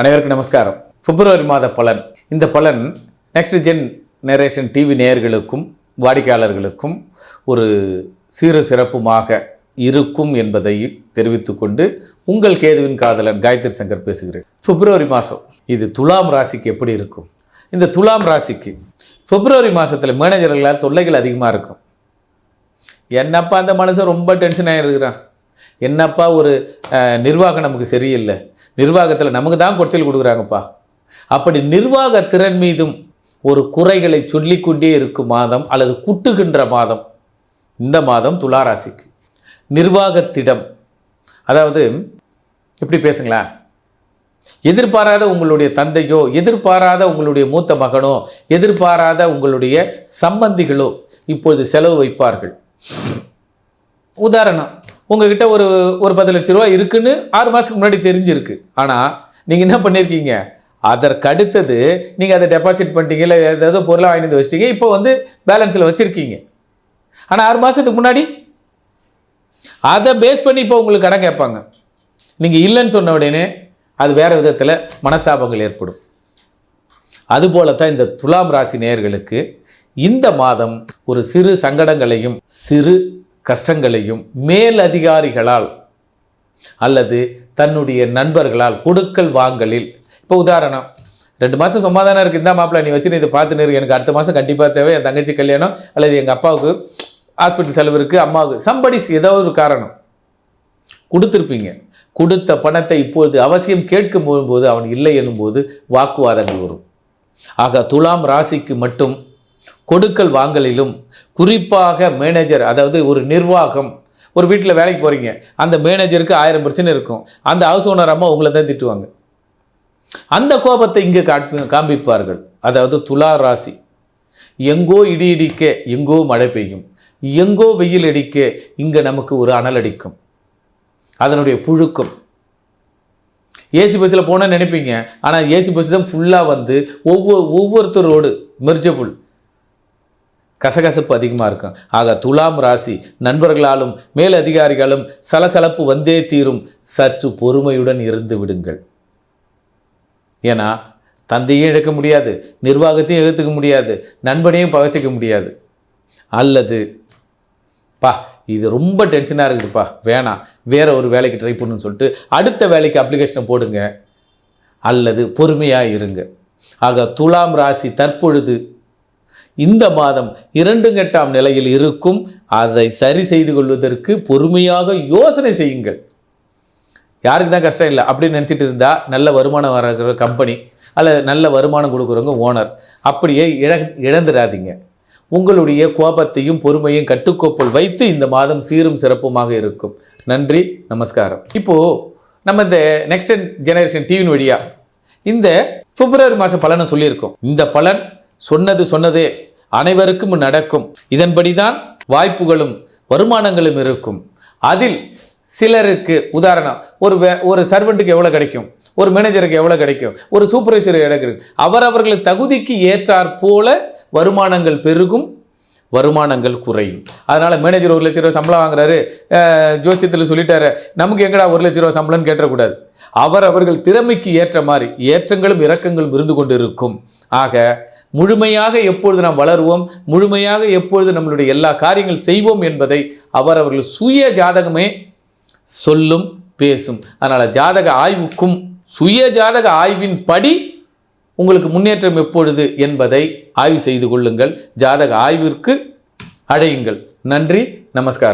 அனைவருக்கும் நமஸ்காரம். பிப்ரவரி மாத பலன். இந்த பலன் நெக்ஸ்ட் ஜென் நேரேஷன் டிவி நேயர்களுக்கும் வாடிக்கையாளர்களுக்கும் ஒரு சீர சிறப்புமாக இருக்கும் என்பதை தெரிவித்துக்கொண்டு உங்கள் கேதுவின் காதலன் காயத்ரி சங்கர் பேசுகிறேன். பிப்ரவரி மாதம் இது துலாம் ராசிக்கு எப்படி இருக்கும்? இந்த துலாம் ராசிக்கு பிப்ரவரி மாதத்தில் மேனேஜர்களால் தொல்லைகள் அதிகமாக இருக்கும். என்னப்பா அந்த மனுஷன் ரொம்ப டென்ஷன் ஆகிருக்கிறான் என்னப்பா ஒரு நிர்வாகம் நமக்கு சரியில்லை? நிர்வாகத்தில் நமக்கு தான் குறைச்சல் கொடுக்குறாங்கப்பா. அப்படி நிர்வாக திறன் மீதும் ஒரு குறைகளை சொல்லிக்கொண்டே இருக்கும் மாதம் அல்லது குட்டுகின்ற மாதம் இந்த மாதம் துளாராசிக்கு. நிர்வாகத்திடம் அதாவது எப்படி பேசுங்களேன்? எதிர்பாராத உங்களுடைய தந்தையோ எதிர்பாராத உங்களுடைய மூத்த மகனோ எதிர்பாராத உங்களுடைய சம்பந்திகளோ இப்பொழுது செலவு வைப்பார்கள். உதாரணம் உங்ககிட்ட ஒரு ஒரு பத்து லட்ச ரூபா இருக்குன்னு ஆறு மாதத்துக்கு முன்னாடி தெரிஞ்சிருக்கு. ஆனால் நீங்கள் என்ன பண்ணியிருக்கீங்க அதற்கு அடுத்தது நீங்கள் அதை டெபாசிட் பண்ணிட்டீங்க இல்லை ஏதாவது பொருளை வாங்கிட்டு வந்து வச்சிட்டீங்க இப்போ வந்து பேலன்ஸில் வச்சுருக்கீங்க. ஆனால் ஆறு மாதத்துக்கு முன்னாடி? அதை பேஸ் பண்ணி இப்போ உங்களுக்கு கடன் கேட்பாங்க. நீங்கள் இல்லைன்னு சொன்ன உடனே அது வேறு விதத்தில் மனஸ்தாபங்கள் ஏற்படும். அதுபோல தான் இந்த துலாம் ராசி நேயர்களுக்கு இந்த மாதம் ஒரு சிறு சங்கடங்களையும் சிறு கஷ்டங்களையும் மேல் அதிகாரிகளால் அல்லது தன்னுடைய நண்பர்களால் கொடுக்கல் வாங்கலில். இப்போ உதாரணம் ரெண்டு மாதம் சும்மா தானே இருக்குது இந்த மாப்பிள்ள நீ வச்சு நீ இதை பார்த்து நிறு எனக்கு அடுத்த மாதம் கண்டிப்பாக தேவை என் தங்கச்சி கல்யாணம் அல்லது எங்கள் அப்பாவுக்கு ஹாஸ்பிட்டல் செலவு இருக்குது அம்மாவுக்கு சம்படிஸ் ஏதோ ஒரு காரணம். கொடுத்துருப்பீங்க. கொடுத்த பணத்தை இப்பொழுது அவசியம் கேட்கும் போது அவன் இல்லை எனும்போது வாக்குவாதங்கள் வரும். ஆக துலாம் ராசிக்கு மட்டும் கொடுக்கல் வாங்கலிலும் குறிப்பாக மேனேஜர் அதாவது ஒரு நிர்வாகம் ஒரு வீட்டில் வேலைக்கு போகிறீங்க அந்த மேனேஜருக்கு ஆயிரம் பிரச்சனை இருக்கும். அந்த ஹவுஸ் ஓனர் அம்மா உங்களை தான் திட்டுவாங்க. அந்த கோபத்தை இங்கே காட்பி காண்பிப்பார்கள். அதாவது துலா ராசி. எங்கோ இடி இடிக்க எங்கோ மழை பெய்யும். எங்கோ வெயில் அடிக்க இங்கே நமக்கு ஒரு அனல் அடிக்கும். அதனுடைய புழுக்கம். ஏசி பஸ்ஸில் போனால் நினைப்பீங்க. ஆனால் ஏசி பஸ் தான் ஃபுல்லாக வந்து ஒவ்வொரு ஒவ்வொருத்தரோடு மெர்ஜபுள் கசகசப்பு அதிகமாக இருக்கும். ஆக துலாம் ராசி நண்பர்களாலும் மேல் அதிகாரிகளும் சலசலப்பு வந்தே தீரும். சற்று பொறுமையுடன் இருந்து விடுங்கள். ஏன்னா தந்தையும் இழக்க முடியாது நிர்வாகத்தையும் எதிர்த்துக்க முடியாது நண்பனையும் பகச்சிக்க முடியாது. அல்லது பா இது ரொம்ப டென்ஷனாக இருக்குதுப்பா வேணாம் வேற ஒரு வேலைக்கு ட்ரை பண்ணுன்னு சொல்லிட்டு அடுத்த வேலைக்கு அப்ளிகேஷனை போடுங்க. அல்லது பொறுமையாக இருங்க. ஆக துலாம் ராசி தற்பொழுது இந்த மாதம் இரண்டு கெட்டாம் நிலையில் இருக்கும். அதை சரி செய்து கொள்வதற்கு பொறுமையாக யோசனை செய்யுங்கள். யாருக்கு தான் கஷ்டம் இல்லை. அப்படின்னு நினச்சிட்டு இருந்தால் நல்ல வருமானம் வர கம்பெனி அல்லது நல்ல வருமானம் கொடுக்குறவங்க ஓனர் அப்படியே இழ இழந்துடாதீங்க. உங்களுடைய கோபத்தையும் பொறுமையும் கட்டுக்கோப்பல் வைத்து இந்த மாதம் சீரும் சிறப்புமாக இருக்கும். நன்றி நமஸ்காரம். இப்போது நம்ம இந்த நெக்ஸ்ட் ஜெனரேஷன் டிவின் வழியா இந்த பிப்ரவரி மாதம் பலனை சொல்லியிருக்கோம். இந்த பலன் சொன்னது சொன்னதே அனைவருக்கும் நடக்கும். இதன்படி தான் வாய்ப்புகளும் வருமானங்களும் இருக்கும். அதில் சிலருக்கு உதாரணம் ஒரு ஒரு சர்வெண்ட்டுக்கு எவ்வளோ கிடைக்கும்? ஒரு மேனேஜருக்கு எவ்வளோ கிடைக்கும்? ஒரு சூப்பர்வைசர் எவ்வளோ கிடைக்கும்? அவரவர்கள் தகுதிக்கு ஏற்றாற் போல வருமானங்கள் பெருகும். வருமானங்கள் குறையும். அதனால் மேனேஜர் ஒரு லட்ச ரூபா சம்பளம் வாங்குறாரு. ஜோசியத்தில் சொல்லிட்டாரு நமக்கு எங்கடா ஒரு லட்ச ரூபா சம்பளம்னு கேட்டக்கூடாது அவர் அவர்கள் திறமைக்கு ஏற்ற மாதிரி ஏற்றங்களும் இறக்கங்களும் இருந்து கொண்டு இருக்கும் ஆக முழுமையாக எப்பொழுது நாம் வளருவோம் முழுமையாக எப்பொழுது நம்மளுடைய எல்லா காரியங்கள் செய்வோம் என்பதை அவர் அவர்கள் சுய ஜாதகமே சொல்லும் பேசும். அதனால் ஜாதக ஆய்வுக்கும் சுய ஜாதக ஆய்வின் படி உங்களுக்கு முன்னேற்றம் எப்பொழுது என்பதை ஆய்வு செய்து கொள்ளுங்கள். ஜாதக ஆய்விற்கு அடையுங்கள். நன்றி நமஸ்காரம்.